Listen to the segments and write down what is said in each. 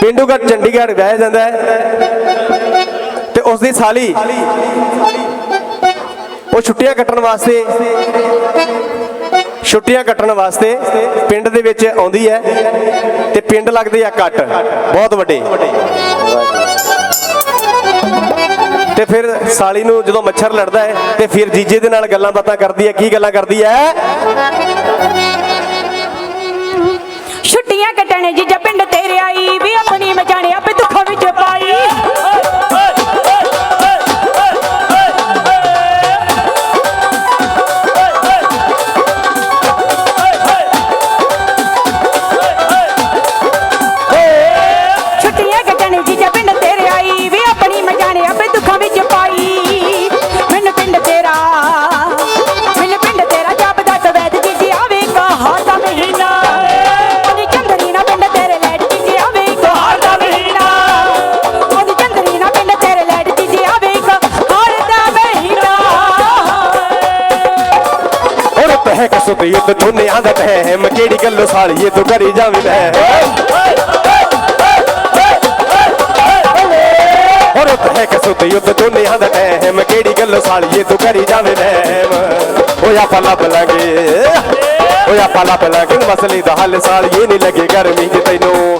ਪਿੰਡੂ ਚੰਡੀਗੜ੍ਹ ਵਿਆਹਿਆ ਜਾਂਦਾ ਹੈ ਤੇ ਉਸ ਦੀ ਸਾਲੀ ਉਹ ਛੁੱਟੀਆਂ ਕੱਟਣ ਵਾਸਤੇ ਛੁੱਟੀਆਂ ਕੱਟਣ ਵਾਸਤੇ ਪਿੰਡ ਦੇ ਵਿੱਚ ਆਉਂਦੀ ਹੈ ਤੇ ਪਿੰਡ ਲੱਗਦੇ ਆ ਕੱਟ ਬਹੁਤ ਵੱਡੇ। ਤੇ ਫਿਰ ਸਾਲੀ ਨੂੰ ਜਦੋਂ ਮੱਛਰ ਲੜਦਾ ਹੈ ਤੇ ਫਿਰ ਜੀਜੇ ਦੇ ਨਾਲ ਗੱਲਾਂ ਬਾਤਾਂ ਕਰਦੀ ਹੈ, ਕੀ ਗੱਲਾਂ ਕਰਦੀ ਹੈ? ਛੁੱਟੀਆਂ ਕੱਟਣੇ ਜੀਜਾ ਪਿੰਡ ਤੇਰੇ ਆਈ ਵੀ ਆਪਣੀ ਮਜਾਣੇ ਆਪੇ ਦੁੱਖਾਂ ਵਿੱਚ ਪਾਈ। ਤੇ ਯੁੱਧ ਦੁਨੀਆ ਦਾ ਟਹਿਮ ਕਿਹੜੀ ਗੱਲੋਂ ਸਾਲੀਏ ਤੂੰ ਕਰੀ ਜਾਵੇਂ ਮੈਂ ਔਰ ਤਹਿ ਕਸੋ ਤੇ ਯੁੱਧ ਦੁਨੀਆ ਦਾ ਟਹਿਮ ਕਿਹੜੀ ਗੱਲੋਂ ਸਾਲੀਏ ਤੂੰ ਕਰੀ ਜਾਵੇਂ ਮੈਂ ਓਏ ਆਪਾਂ ਲੱਭ ਲਾਂਗੇ। ਓਏ ਆਪਾਂ ਮਸਲੇ ਦਾ ਹੱਲ ਸਾਲੀਏ ਨਹੀਂ ਲੱਗੇ ਗਰਮੀ ਚ ਤੈਨੂੰ।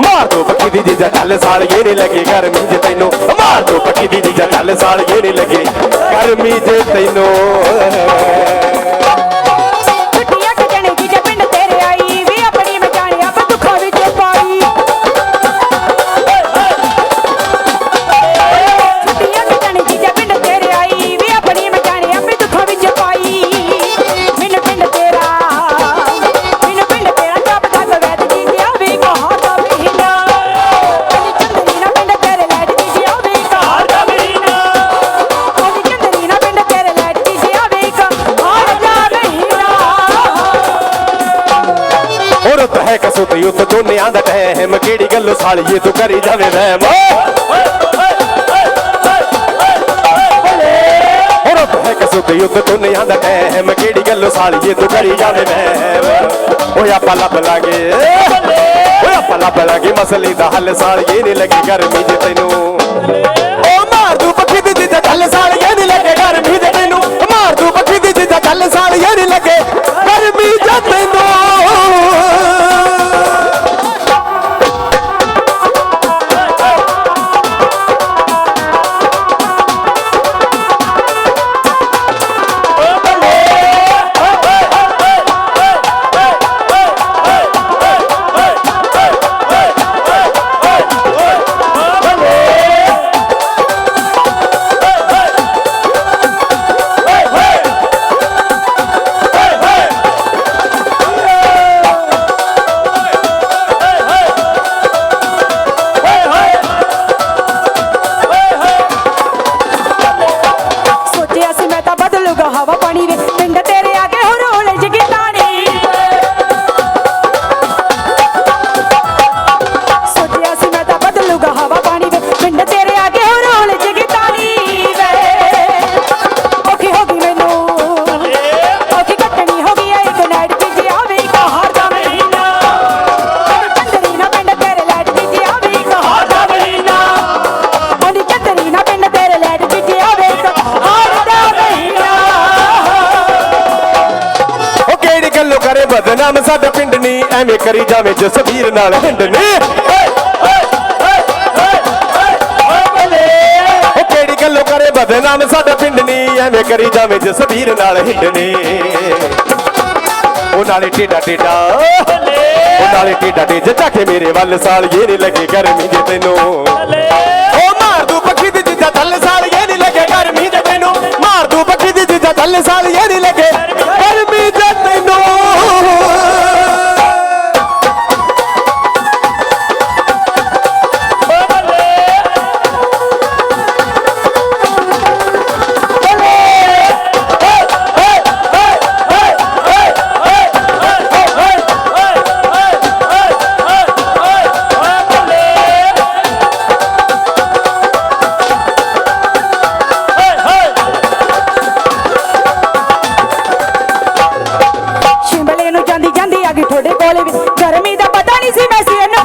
ਮਾਰ ਦੋ ਪੱਕੀ ਦੀ ਜੀਜਾ ਚੱਲ ਸਾਲੀਏ ਨਹੀਂ ਲੱਗੇ ਗਰਮੀ ਚ ਤੈਨੂੰ। ਮਾਰ ਦੋ ਪੱਕੀ ਦੀ ਜੀਜਾ ਚੱਲ ਸਾਲੀਏ ਨਹੀਂ ਲੱਗੇ ਗਰਮੀ ਜੇ ਤੈਨੂੰ। ਔਰ ਤਹਿ ਕਸੋ ਯੁੱਧ ਦੁਨੀਆ ਦਾ ਟਹਿਮ। ਕਿਹੜੀ ਗੱਲੋਂ ਸਾਲੀਏ ਤੂੰ ਕਰੀ ਜਾਵੇਂ ਵਹਿਮ? ਔਰ ਤਹਿ ਕਸੋ ਤੇ ਦੁਨੀਆ ਦਾ ਟਹਿਮ। ਕਿਹੜੀ ਗੱਲ ਸਾਲੀਏ ਤੂੰ ਕਰੀ ਜਾਵੇ ਵਹਿਮ? ਓਏ ਆਪਾਂ ਲੱਭ ਲਾਂਗੇ। ਓਏ ਆਪਾਂ ਲੱਭ ਲਾਂਗੇ। ਮਸਲੇ ਦਾ ਹੱਲ ਸਾਲੀਏ ਨਹੀਂ ਲੱਗੀ ਗਰਮੀ ਚ ਤੈਨੂੰ। বাবা পানি রে ਐਵੇਂ ਕਰੀ ਜਾਵੇਂ ਜਸਵੀਰ ਨਾਲ ਹਿੰਡ ਨੀ? ਉਹ ਕਿਹੜੀ ਗੱਲੋਂ ਕਰੇ ਬਦਨਾਮ ਸਾਡਾ ਪਿੰਡ ਨਹੀਂ ਐਵੇਂ ਕਰੀ ਜਾਵੇਂ ਜਸਵੀਰ ਨਾਲ ਹਿੰਡ ਨੀ। ਉਹ ਨਾਲੇ ਟੇਡਾ ਟੇਡਾ। ਉਹ ਨਾਲੇ ਟੇਡਾ ਟੇਜ ਚੱਕੇ ਮੇਰੇ ਵੱਲ ਸਾਲੀਏ ਨਹੀਂ ਲੱਗੇ ਗਰਮੀ ਜੇ ਤੈਨੂੰ। ਉਹ ਮਾਰ ਦੂ ਪੱਖੀ ਦੀ ਜਿੱਦਾਂ ਥੱਲੇ ਸਾਲੀਏ ਨਹੀਂ ਲੱਗੇ ਗਰਮੀ ਕੋਲੇ ਵੀ ਗਰਮੀ ਦਾ ਪਤਾ ਨਹੀਂ ਸੀ ਮੈਂ ਸੀ ਇਹਨੂੰ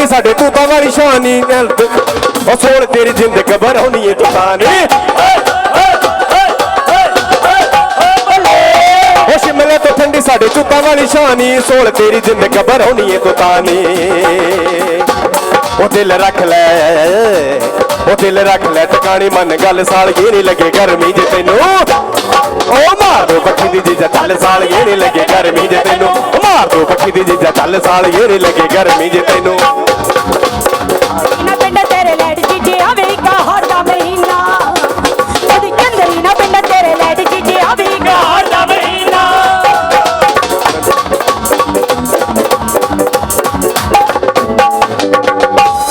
ਠੰਡੀ ਸਾਡੇ ਤੂਤਾਂ ਵਾਲੀ ਸ਼ਾਨੀ ਉਹ ਸੋਲ ਤੇਰੀ ਜਿੰਦ ਘਬਰਾਉਣੀ ਏ ਨਹੀਂ ਉਹ ਸ਼ਿਮਲੇ ਤੋਂ ਠੰਡੀ ਸਾਡੇ ਤੂਤਾਂ ਵਾਲੀ ਸ਼ਾਨੀ ਸੋਲ ਤੇਰੀ ਜਿੰਦ ਘਬਰਾਉਣੀ ਏ ਤੂੰ ਤਾਂ ਨਹੀਂ ਉਹ ਦਿਲ ਰੱਖ ਲੈ ਉਹ ਦਿਲ ਰੱਖ ਲੈ ਟਿਕਾਣੀ ਮਨ ਗੱਲ ਸਾਲ ਨਹੀਂ ਲੱਗੇ ਗਰਮੀ ਜੇ ਤੈਨੂੰ। ਮਾਰ ਦੋ ਪੱਖੀ ਦੀ ਜੀਜਾ ਚੱਲ ਸਾਲ ਇਹ ਲੱਗੇ ਗਰਮੀ ਜੇ ਤੈਨੂੰ। ਮਾਰ ਦੋ ਪੱਖੀ ਦੀ ਜੀਜਾ ਚੱਲ ਸਾਲ ਇਹ ਲੱਗੇ ਗਰਮੀ ਜੇ ਤੈਨੂੰ।